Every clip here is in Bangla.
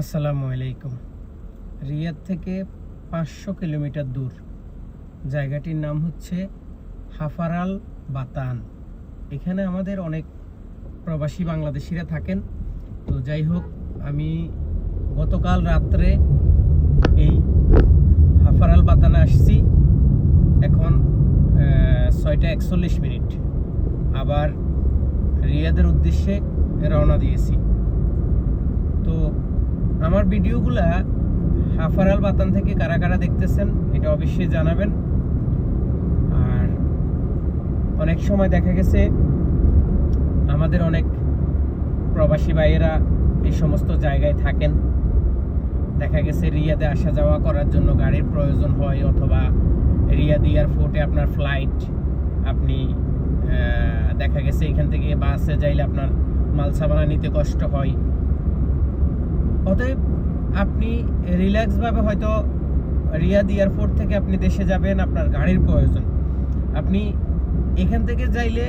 আসসালামু আলাইকুম। রিয়াদ থেকে পাঁচশো কিলোমিটার দূর। জায়গাটির নাম হচ্ছে হাফারাল বাতান। এখানে আমাদের অনেক প্রবাসী বাংলাদেশিরা থাকেন। তো যাই হোক, আমি গতকাল রাত্রে এই হাফারাল বাতানে আসছি। এখন ছয়টা একচল্লিশ মিনিট। আবার রিয়াদের উদ্দেশ্যে রওনা দিয়েছি। তো আমার ভিডিওগুলা হাফারাল বাতান থেকে কারা কারা দেখতেছেন, এটা অবশ্যই জানাবেন। আর অনেক সময় দেখা গেছে, আমাদের অনেক প্রবাসী ভাইয়েরা এই সমস্ত জায়গায় থাকেন। দেখা গেছে রিয়াদে আসা যাওয়া করার জন্য গাড়ির প্রয়োজন হয়, অথবা রিয়াদ এয়ারপোর্টে আপনার ফ্লাইট আপনি দেখা গেছে এখান থেকে বাসে যাইলে আপনার মাল সামানা নিতে কষ্ট হয়। অতএব আপনি রিল্যাক্সভাবে হয়তো রিয়াদ এয়ারপোর্ট থেকে আপনি দেশে যাবেন, আপনার গাড়ির প্রয়োজন। আপনি এখান থেকে যাইলে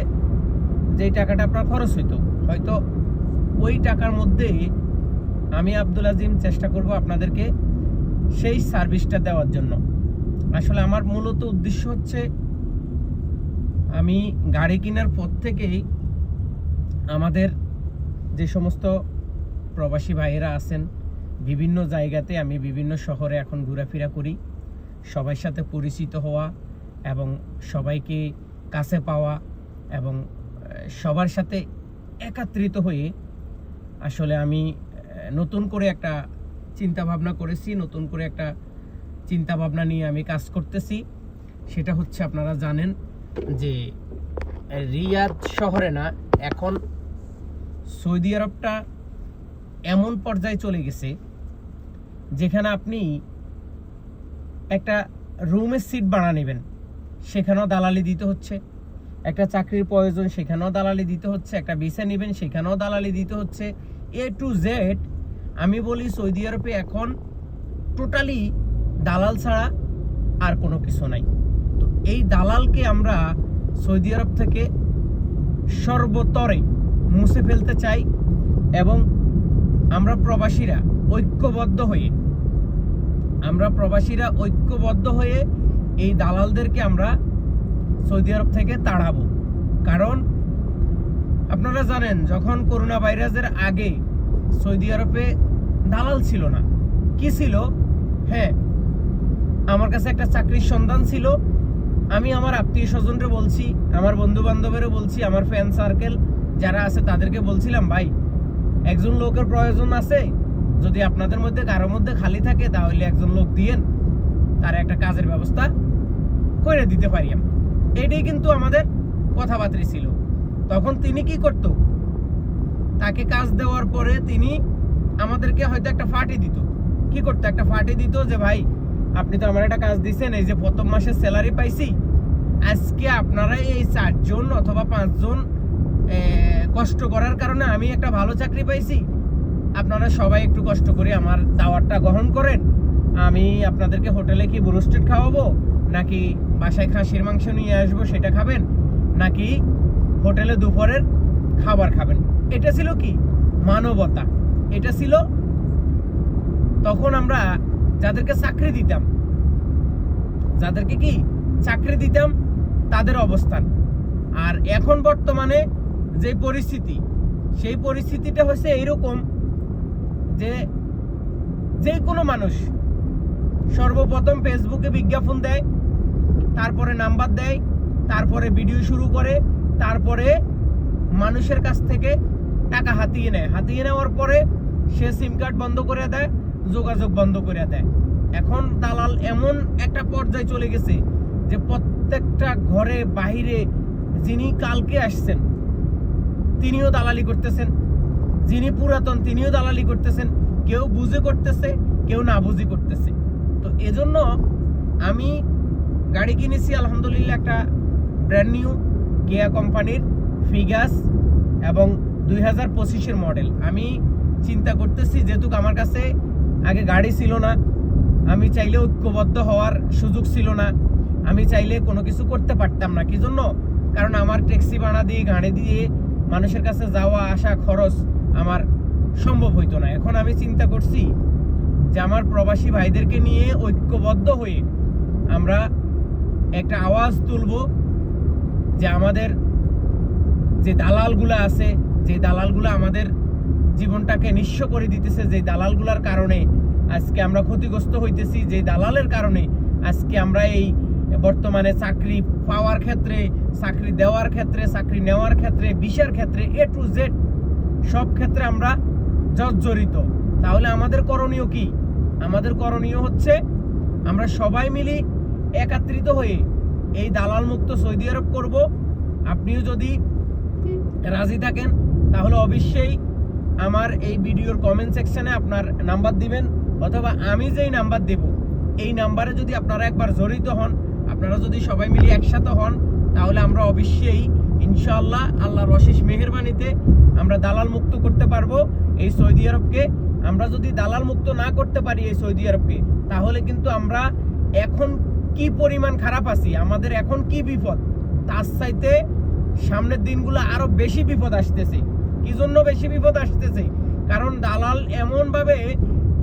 যেই টাকাটা আপনার খরচ হইতো, হয়তো ওই টাকার মধ্যেই আমি আব্দুল আজিম চেষ্টা করব আপনাদেরকে সেই সার্ভিসটা দেওয়ার জন্য। আসলে আমার মূলত উদ্দেশ্য হচ্ছে, আমি গাড়ি কেনার পর থেকেই আমাদের যে সমস্ত প্রবাসী ভাইয়েরা আছেন বিভিন্ন জায়গাতে আমি বিভিন্ন শহরে এখন ঘোরাফেরা করি। সবার সাথে পরিচিত হওয়া এবং সবাইকে কাছে পাওয়া এবং সবার সাথে একাত্রিত হয়ে আসলে আমি নতুন করে একটা চিন্তা ভাবনা করেছি, নতুন করে একটা চিন্তা ভাবনা নিয়ে আমি কাজ করতেছি। সেটা হচ্ছে আপনারা জানেন যে, রিয়াদ শহরে না, এখন সৌদি আরবটা এমন পর্যায়ে চলে গেছে যেখানে আপনি একটা রুমের সিট বানা নেবেন। সেখানেও দালালি দিতে হচ্ছে। একটা চাকরির প্রয়োজন, সেখানেও দালালি দিতে হচ্ছে। একটা ভিসা নেবেন, সেখানেও দালালি দিতে হচ্ছে। এ টু জেড আমি বলি সৌদি আরবে এখন টোটালি দালাল ছাড়া আর কোনো কিছু নাই। তো এই দালালকে আমরা সৌদি আরব থেকে সর্বতরে মুছে ফেলতে চাই এবং আমরা প্রবাসীরা ঐক্যবদ্ধ হয়ে। আমরা প্রবাসীরা ঐক্যবদ্ধ হয়ে এই দালালদেরকে আমরা সৌদি আরব থেকে তাড়াবো। কারণ আপনারা জানেন, যখন করোনা ভাইরাসের আগে সৌদি আরবে দালাল ছিল না, কি ছিল? হ্যাঁ আমার কাছে একটা চাকরির সন্ধান ছিল। আমি আমার আত্মীয় স্বজনরে বলছি, আমার বন্ধু বান্ধবেরও বলছি, আমার ফ্যান সার্কেল যারা আছে তাদেরকে বলছিলাম, ভাই, একজন লোকের প্রয়োজন আছে যদি আপনাদের মধ্যে কারোর মধ্যে খালি থাকে, তাহলে একজন লোক দিয়েন। তার একটা কাজের ব্যবস্থা করে দিতে পারি আমি। এটাই কিন্তু আমাদের কথাবার্তা ছিল। তখন তিনি কি করত? তাকে কাজ দেওয়ার পরে তিনি আমাদেরকে হয়তো একটা ফাটি দিত। কি করতো? একটা ফাটি দিত যে, ভাই, আপনি তো আমার একটা কাজ দিছেন, এই যে প্রথম মাসের স্যালারি পাইছি। আজকে আপনারা এই চারজন অথবা পাঁচজন কষ্ট করার কারণে আমি একটা ভালো চাকরি পাইছি। আপনারা সবাই একটু কষ্ট করে আমার দাওয়াতটা গ্রহণ করেন। আমি আপনাদেরকে হোটেলে কি ব্রোস্টেড খাওয়াবো? নাকি বাসায় খাসির মাংস নিয়ে আসব সেটা খাবেন? নাকি হোটেলে দুপুরের খাবার খাবেন? এটা ছিল কি? মানবতা। এটা ছিল তখন আমরা যাদেরকে চাকরি দিতাম, যাদেরকে কি? চাকরি দিতাম, তাদের অবস্থান। আর এখন বর্তমানে যে পরিস্থিতি, সেই পরিস্থিতিটা হচ্ছে এইরকম যে যে কোনো মানুষ সর্বপ্রথম ফেসবুকে বিজ্ঞাপন দেয়, তারপরে নাম্বার দেয়, তারপরে ভিডিও শুরু করে, তারপরে মানুষের কাছ থেকে টাকা হাতিয়ে নেয়। হাতিয়ে নেওয়ার পরে সে সিম কার্ড বন্ধ করে দেয়, যোগাযোগ বন্ধ করে দেয়। এখন দালাল এমন একটা পর্যায়ে চলে গেছে যে প্রত্যেকটা ঘরে বাইরে যিনি কালকে আসছেন, তিনিও দালালি করতেছেন। যিনি পুরাতন, তিনিও দালালি করতেছেন, কেউ বুঝে করতেছে, কেউ না বুঝে করতেছে। তো এজন্য আমি গাড়ি কিনেছি, আলহামদুলিল্লাহ, একটা ব্র্যান্ড নিউ কেয়া কোম্পানির ফিগাস এবং দুই হাজার পঁচিশের মডেল আমি চিন্তা করতেছি, যেহেতু আমার কাছে আগে গাড়ি ছিল না, আমি চাইলে ঐক্যবদ্ধ হওয়ার সুযোগ ছিল না, আমি চাইলে কোনো কিছু করতে পারতাম না। কি জন্য? কারণ আমার ট্যাক্সি ভাড়া দিয়ে, গাড়ি দিয়ে মানুষের কাছে যাওয়া, আসা, খরচ আমার সম্ভব হইতো না। এখন আমি চিন্তা করছি যে আমার প্রবাসী ভাইদেরকে নিয়ে ঐক্যবদ্ধ হয়ে আমরা একটা আওয়াজ তুলব যে আমাদের যে দালালগুলো আছে, যে দালালগুলো আমাদের জীবনটাকে নিঃস্ব করে দিতেছে, যে দালালগুলোর কারণে আজকে আমরা ক্ষতিগ্রস্ত হইতেছি, যে দালালের কারণে আজকে আমরা এই বর্তমানে চাকরি পাওয়ার ক্ষেত্রে, চাকরি দেওয়ার ক্ষেত্রে, চাকরি নেওয়ার ক্ষেত্রে বিষের ক্ষেত্রে এ টু জেড সব ক্ষেত্রে আমরা জর্জরিত। তাহলে আমাদের করণীয় কি? আমাদের করণীয় হচ্ছে আমরা সবাই মিলি একাত্রিত হয়ে এই দালাল মুক্ত সৌদি আরব করব। আপনিও যদি রাজি থাকেন, তাহলে অবশ্যই আমার এই ভিডিওর কমেন্ট সেকশনে আপনার নাম্বার দিবেন, অথবা আমি যেই নাম্বার দেব, এই নাম্বারে যদি আপনারা একবার জড়িত হন, আপনারা যদি সবাই মিলে একসাথে হন, তাহলে আমরা অবশ্যই ইনশাআল্লাহ আল্লাহর অশেষ মেহেরবানিতে আমরা দালাল মুক্ত করতে পারব এই সৌদি আরবকে। আমরা যদি দালাল মুক্ত না করতে পারি এই সৌদি আরবকে, তাহলে কিন্তু আমরা এখন কি পরিমাণ খারাপ আছি, আমাদের এখন কি বিপদ? তার চাইতে সামনের দিনগুলো আরও বেশি বিপদ আসতেছে। কি জন্য বেশি বিপদ আসতেছে? কারণ দালাল এমনভাবে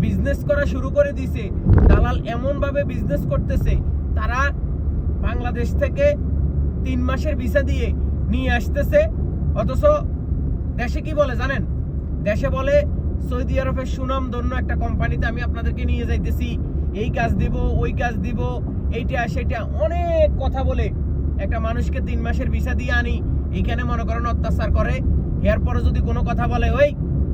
বিজনেস করা শুরু করে দিছে, দালাল এমনভাবে বিজনেস করতেছে, তারা বাংলাদেশ থেকে তিন মাসের ভিসা দিয়ে নিয়ে আসতেছে। অথচ দেশে কি বলে জানেন? দেশে বলে, সৌদি আরবের সুনাম ধন্য একটা কোম্পানিতে আমি আপনাদেরকে নিয়ে যাইতেছি। এই কাজ দিব, ওই কাজ দিব, এইটা, সেটা, অনেক কথা বলে। একটা মানুষকে তিন মাসের ভিসা দিয়ে আনি, এইখানে মনে করেন অত্যাচার করে। এরপরে যদি কোনো কথা বলে, ওই,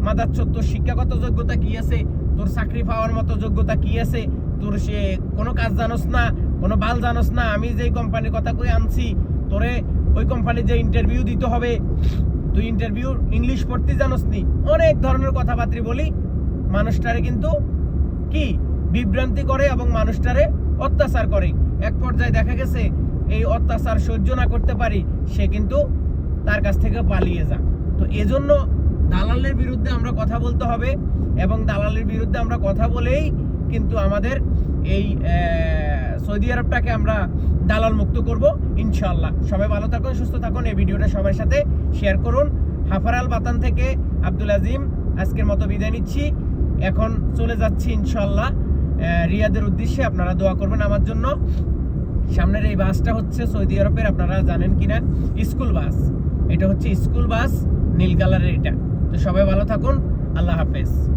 মাদার তোর শিক্ষাগত যোগ্যতা কি আছে? তোর চাকরি পাওয়ার মতো যোগ্যতা কি আছে? তোর সে কোনো কাজ জানোস না, কোনো বাল জানোস না, আমি যেই কোম্পানির কথা কই আনছি তোরে ওই কোম্পানির যে ইন্টারভিউ দিতে হবে, তুই ইন্টারভিউ ইংলিশ পড়তে জানোস নি অনেক ধরনের কথাবার্তা বলি। মানুষটারে কিন্তু কি? বিভ্রান্তি করে এবং মানুষটারে অত্যাচার করে। এক পর্যায়ে দেখা গেছে, এই অত্যাচার সহ্য না করতে পারি, সে কিন্তু তার কাছ থেকে পালিয়ে যা তো এজন্য দালালের বিরুদ্ধে আমরা কথা বলতে হবে এবং দালালের বিরুদ্ধে আমরা কথা বলেই কিন্তু আমাদের এই সৌদি আরবটাকে আমরা দালাল মুক্ত করব ইনশাআল্লাহ। সবাই ভালো থাকুন সুস্থ থাকুন এই ভিডিওটা সবার সাথে শেয়ার করুন। হাফারাল বাতান থেকে আব্দুল আজিম আজকের মতো বিদায় নিচ্ছি। এখন চলে যাচ্ছি ইনশাআল্লাহ। আহ, রিয়াদের উদ্দেশ্যে আপনারা দোয়া করবেন আমার জন্য। সামনের এই বাসটা হচ্ছে সৌদি আরবের আপনারা জানেন কিনা? School bus. এটা হচ্ছে স্কুল বাস নীল কালারের এটা। তো সবাই ভালো থাকুন আল্লাহ হাফেজ।